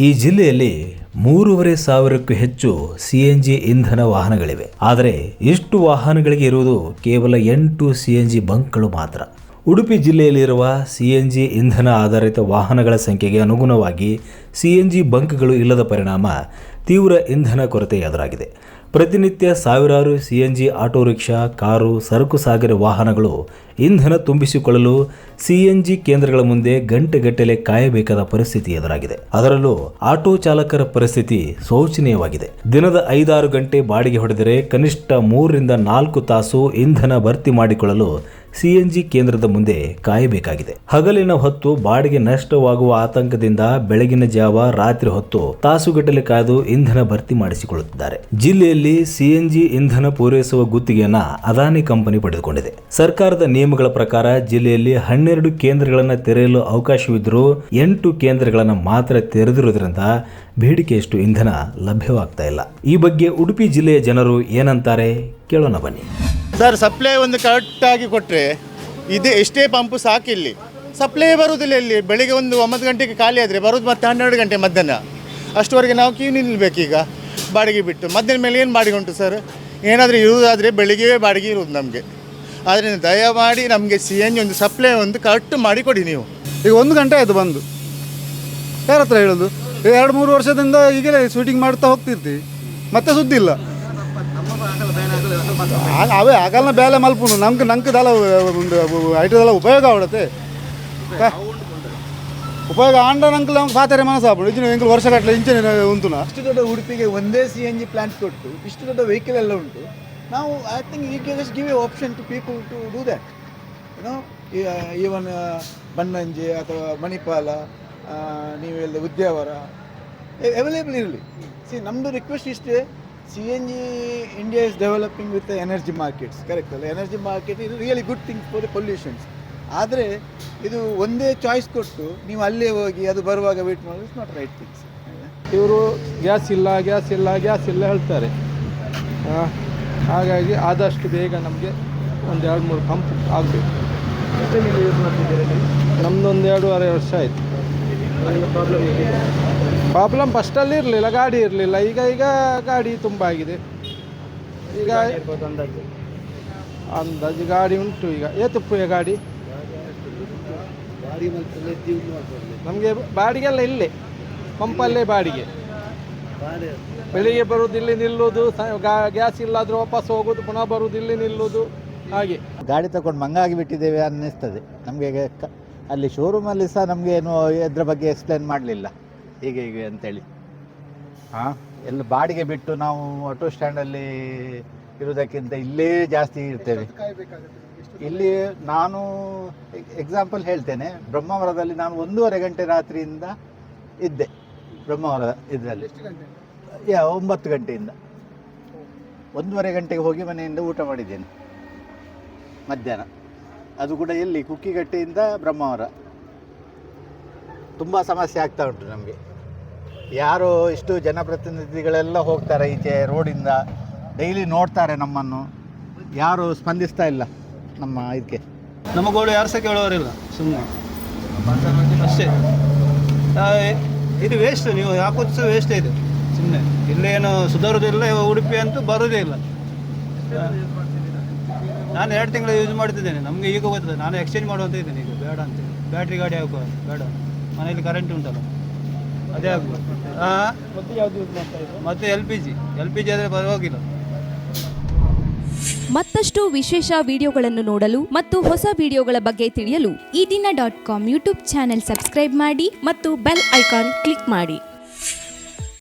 ಈ ಜಿಲ್ಲೆಯಲ್ಲಿ ಮೂರುವರೆ ಸಾವಿರಕ್ಕೂ ಹೆಚ್ಚು ಸಿಎನ್ಜಿ ಇಂಧನ ವಾಹನಗಳಿವೆ. ಆದರೆ ಇಷ್ಟು ವಾಹನಗಳಿಗೆ ಇರುವುದು ಕೇವಲ ಎಂಟು ಸಿಎನ್ಜಿ ಬಂಕ್ಗಳು ಮಾತ್ರ. ಉಡುಪಿ ಜಿಲ್ಲೆಯಲ್ಲಿರುವ ಸಿಎನ್ಜಿ ಇಂಧನ ಆಧಾರಿತ ವಾಹನಗಳ ಸಂಖ್ಯೆಗೆ ಅನುಗುಣವಾಗಿ ಸಿಎನ್ಜಿ ಬಂಕ್ಗಳು ಇಲ್ಲದ ಪರಿಣಾಮ ತೀವ್ರ ಇಂಧನ ಕೊರತೆ ಎದುರಾಗಿದೆ. ಪ್ರತಿನಿತ್ಯ ಸಾವಿರಾರು ಸಿಎನ್ಜಿ ಆಟೋ ರಿಕ್ಷಾ, ಕಾರು, ಸರಕು ಸಾಗರ ವಾಹನಗಳು ಇಂಧನ ತುಂಬಿಸಿಕೊಳ್ಳಲು ಸಿಎನ್ಜಿ ಕೇಂದ್ರಗಳ ಮುಂದೆ ಗಂಟೆಗಟ್ಟಲೆ ಕಾಯಬೇಕಾದ ಪರಿಸ್ಥಿತಿ ಎದುರಾಗಿದೆ. ಅದರಲ್ಲೂ ಆಟೋ ಚಾಲಕರ ಪರಿಸ್ಥಿತಿ ಶೋಚನೀಯವಾಗಿದೆ. ದಿನದ ಐದಾರು ಗಂಟೆ ಬಾಡಿಗೆ ಹೊಡೆದರೆ ಕನಿಷ್ಠ ಮೂರರಿಂದ ನಾಲ್ಕು ತಾಸು ಇಂಧನ ಭರ್ತಿ ಮಾಡಿಕೊಳ್ಳಲು ಸಿಎನ್ಜಿ ಕೇಂದ್ರದ ಮುಂದೆ ಕಾಯಬೇಕಾಗಿದೆ. ಹಗಲಿನ ಹೊತ್ತು ಬಾಡಿಗೆ ನಷ್ಟವಾಗುವ ಆತಂಕದಿಂದ ಬೆಳಗಿನ ಜಾವ ರಾತ್ರಿ ಹೊತ್ತು ತಾಸುಗಟ್ಟಲೆ ಕಾದು ಇಂಧನ ಭರ್ತಿ ಮಾಡಿಸಿಕೊಳ್ಳುತ್ತಿದ್ದಾರೆ. ಜಿಲ್ಲೆಯಲ್ಲಿ ಸಿಎನ್ಜಿ ಇಂಧನ ಪೂರೈಸುವ ಗುತ್ತಿಗೆಯನ್ನ ಅದಾನಿ ಕಂಪನಿ ಪಡೆದುಕೊಂಡಿದೆ. ಸರ್ಕಾರದ ನಿಯಮಗಳ ಪ್ರಕಾರ ಜಿಲ್ಲೆಯಲ್ಲಿ ಹನ್ನೆರಡು ಕೇಂದ್ರಗಳನ್ನು ತೆರೆಯಲು ಅವಕಾಶವಿದ್ದರೂ ಎಂಟು ಕೇಂದ್ರಗಳನ್ನು ಮಾತ್ರ ತೆರೆದಿರುವುದರಿಂದ ಬೇಡಿಕೆಯಷ್ಟು ಇಂಧನ ಲಭ್ಯವಾಗ್ತಾ ಇಲ್ಲ. ಈ ಬಗ್ಗೆ ಉಡುಪಿ ಜಿಲ್ಲೆಯ ಜನರು ಏನಂತಾರೆ ಕೇಳೋಣ ಬನ್ನಿ. ಸರ್ ಸಪ್ಲೈ ಒಂದು ಕರೆಕ್ಟಾಗಿ ಕೊಟ್ಟರೆ ಇದೆ, ಎಷ್ಟೇ ಪಂಪು ಸಾಕಿಲ್ಲಿ ಸಪ್ಲೈ ಬರುವುದಿಲ್ಲ ಇಲ್ಲಿ. ಬೆಳಿಗ್ಗೆ ಒಂದು ಒಂಬತ್ತು ಗಂಟೆಗೆ ಖಾಲಿ ಆದರೆ ಬರೋದು ಮತ್ತೆ ಹನ್ನೆರಡು ಗಂಟೆ ಮಧ್ಯಾಹ್ನ. ಅಷ್ಟುವರೆಗೆ ನಾವು ಕ್ಯೂ ನಿಲ್ಲಬೇಕೀಗ ಬಾಡಿಗೆ ಬಿಟ್ಟು ಮಧ್ಯಾಹ್ನ ಮೇಲೆ ಏನು ಬಾಡಿಗೆ ಉಂಟು ಸರ್? ಏನಾದರೂ ಇರುವುದಾದರೆ ಬೆಳಿಗ್ಗೆ ಬಾಡಿಗೆ ಇರುವುದು ನಮಗೆ. ಆದ್ದರಿಂದ ದಯಮಾಡಿ ನಮಗೆ ಸಿ ಎನ್ ಜಿ ಒಂದು ಸಪ್ಲೈ ಒಂದು ಕರೆಕ್ಟ್ ಮಾಡಿ ಕೊಡಿ ನೀವು. ಈಗ ಒಂದು ಗಂಟೆ ಆಯಿತು ಬಂದು. ಯಾರ ಹತ್ರ ಹೇಳೋದು? ಎರಡು ಮೂರು ವರ್ಷದಿಂದ ಈಗಲೇ ಶೂಟಿಂಗ್ ಮಾಡ್ತಾ ಹೋಗ್ತಿರ್ತೀವಿ ಮತ್ತೆ ಸುದ್ದಿ ಇಲ್ಲ ಅವೇ ಆಗಲ್ಲ ಬೇಲೆ ಮಲ್ಪುನು. ನಮ್ಗೆ ನಂಕದಲ್ಲ ಒಂದು ಐಟದಲ್ಲ ಉಪಯೋಗ ಅವಡತ್ತೆ ಉಪಯೋಗ ಆಂಡ ನಂಕಲ್ ನಮ್ಗೆ ಪಾತಾರೆ ಮನಸ್ಸಾಪು ಇಂಜಿನ ಎಂಕಲ್ ವರ್ಷ ಕಟ್ಟಲೆ ಇಂಚಿನ ಉಂಟುನ? ಇಷ್ಟು ದೊಡ್ಡ ಉಡುಪಿಗೆ ಒಂದೇ ಸಿ ಎನ್ ಜಿ ಪ್ಲಾಂಟ್ ಕೊಟ್ಟು ಇಷ್ಟು ದೊಡ್ಡ ವೆಹಿಕಲ್ ಎಲ್ಲ ಉಂಟು. ನಾವು ಐ ಥಿಂಕ್ ಈ just give a option to people to do that you know even Bannanje ಅಥವಾ ಮಣಿಪಾಲ ನೀವೆಲ್ಲ ನೀವು ಉದ್ಯಾವರ ಅವೈಲೇಬಲ್ ಇರಲಿ. ಸಿ ನಮ್ಮದು ರಿಕ್ವೆಸ್ಟ್ ಇಷ್ಟೇ C N G India is developing with energy markets correct ಅಲ್ಲ? ಎನರ್ಜಿ ಮಾರ್ಕೆಟ್ ಇದು really good thing for the pollutions ಆದರೆ ಇದು ಒಂದೇ ಚಾಯ್ಸ್ ಕೊಟ್ಟು ನೀವು ಅಲ್ಲೇ ಹೋಗಿ ಅದು ಬರುವಾಗ ವೇಟ್ ಮಾಡೋದು ಇಟ್ಸ್ ನಾಟ್ ರೈಟ್ ಥಿಂಗ್ಸ್ ಇವರು ಗ್ಯಾಸ್ ಇಲ್ಲ ಗ್ಯಾಸ್ ಇಲ್ಲ ಗ್ಯಾಸ್ ಇಲ್ಲ ಹೇಳ್ತಾರೆ. ಆ, ಹಾಗಾಗಿ ಆದಷ್ಟು ಬೇಗ ನಮಗೆ ಒಂದು ಎರಡು ಮೂರು ಪಂಪ್ ಆಗಬೇಕು. ನಮ್ಮದೊಂದು ಎರಡೂವರೆ ವರ್ಷ ಆಯಿತು. ಪ್ರಾಬ್ಲಮ್ ಫಸ್ಟಲ್ಲಿ ಇರಲಿಲ್ಲ, ಗಾಡಿ ಇರಲಿಲ್ಲ. ಈಗ ಈಗ ಗಾಡಿ ತುಂಬ ಆಗಿದೆ. ಈಗ ಅಂದಾಜು ಗಾಡಿ ಉಂಟು ಈಗ. ಏತುಪ್ಪುಯ ಗಾಡಿ? ನಮಗೆ ಬಾಡಿಗೆಲ್ಲ ಇಲ್ಲೇ. ಪಂಪಲ್ಲೇ ಬಾಡಿಗೆ. ಬೆಳಿಗ್ಗೆ ಬರುವುದು ಇಲ್ಲಿ ಗಾ- ಗ್ಯಾಸ್ ಇಲ್ಲಾದರೂ ವಾಪಸ್ ಹೋಗೋದು ಪುನಃ ಬರುವುದು ಇಲ್ಲಿ ನಿಲ್ಲುವುದು ಹಾಗೆ. ಗಾಡಿ ತಗೊಂಡು ಮಂಗಾಗಿ ಬಿಟ್ಟಿದ್ದೇವೆ ಅನ್ನಿಸ್ತದೆ. ನಮಗೆ ಕ ಅಲ್ಲಿ ಶೋರೂಮಲ್ಲಿ ಸಹ ನಮಗೆ ಏನು ಇದ್ರ ಬಗ್ಗೆ ಎಕ್ಸ್ಪ್ಲೇನ್ ಮಾಡಲಿಲ್ಲ. ಹೀಗೆ ಹೀಗೆ ಅಂತೇಳಿ. ಹಾಂ? ಎಲ್ಲ ಬಾಡಿಗೆ ಬಿಟ್ಟು ನಾವು ಆಟೋ ಸ್ಟ್ಯಾಂಡಲ್ಲಿ ಇರುವುದಕ್ಕಿಂತ ಇಲ್ಲೇ ಜಾಸ್ತಿ ಇರ್ತೇವೆ. ಇಲ್ಲಿ ನಾನು ಎಕ್ಸಾಂಪಲ್ ಹೇಳ್ತೇನೆ. ಬ್ರಹ್ಮಾವರದಲ್ಲಿ ನಾನು ಒಂದೂವರೆ ಗಂಟೆ ರಾತ್ರಿಯಿಂದ ಇದ್ದೆ. ಬ್ರಹ್ಮಾವರ ಇದರಲ್ಲಿ. ಯಾ, ಒಂಬತ್ತು ಗಂಟೆಯಿಂದ. ಒಂದೂವರೆ ಗಂಟೆಗೆ ಹೋಗಿ ಮನೆಯಿಂದ ಊಟ ಮಾಡಿದ್ದೇನೆ. ಮಧ್ಯಾಹ್ನ. ಅದು ಕೂಡ ಎಲ್ಲಿ? ಕುಕ್ಕಿಗಟ್ಟೆಯಿಂದ ಬ್ರಹ್ಮಾವರ. ತುಂಬ ಸಮಸ್ಯೆ ಆಗ್ತಾ ಉಂಟು ನಮಗೆ. ಯಾರು ಇಷ್ಟು ಜನಪ್ರತಿನಿಧಿಗಳೆಲ್ಲ ಹೋಗ್ತಾರೆ ಈಚೆ ರೋಡಿಂದ. ಡೈಲಿ ನೋಡ್ತಾರೆ ನಮ್ಮನ್ನು. ಯಾರು ಸ್ಪಂದಿಸ್ತಾ ಇಲ್ಲ ನಮ್ಮ ಇದಕ್ಕೆ. ನಮ್ಮ ಗೋಳು ಯಾರು ಸಹ ಕೇಳೋರಿಲ್ಲ ಸುಮ್ಮನೆ ಅಷ್ಟೇ. ಇದು ವೇಸ್ಟ್ ನೀವು ಹಾಕೋದು ಸಹ ವೇಸ್ಟ್ ಇದೆ. ಸುಮ್ಮನೆ ಇಲ್ಲೇನು ಸುಧಾರೋದಿಲ್ಲ ಉಡುಪಿ ಅಂತೂ ಬರೋದೇ ಇಲ್ಲ. ನಾನು ಎರಡು ತಿಂಗಳು ಯೂಸ್ ಮಾಡ್ತಿದ್ದೇನೆ. ನಮಗೆ ಈಗ ಗೊತ್ತದೆ. ನಾನು ಎಕ್ಸ್ಚೇಂಜ್ ಮಾಡುವಂತ ಇದ್ದೇನೆ ಈಗ. ಬೇಡ ಅಂತ. ಬ್ಯಾಟ್ರಿ ಗಾಡಿ ಹಾಕುವ. ಬೇಡ. ಮನೇಲಿ ಕರೆಂಟ್ ಉಂಟಲ್ಲ. ಅದೇ ಆಗ್ಬೋದು. ಹಾಂ ಮತ್ತೆ L P G L P G ಆದರೆ ಪರವಾಗಿಲ್ಲ. ಮತ್ತಷ್ಟು ವಿಶೇಷ ವಿಡಿಯೋಗಳನ್ನು ನೋಡಲು ಮತ್ತು ಹೊಸ ವಿಡಿಯೋಗಳ ಬಗ್ಗೆ ತಿಳಿಯಲು Eedina dot com YouTube channel subscribe ಮಾಡಿ ಮತ್ತು ಬೆಲ್ ಐಕಾನ್ ಕ್ಲಿಕ್ ಮಾಡಿ.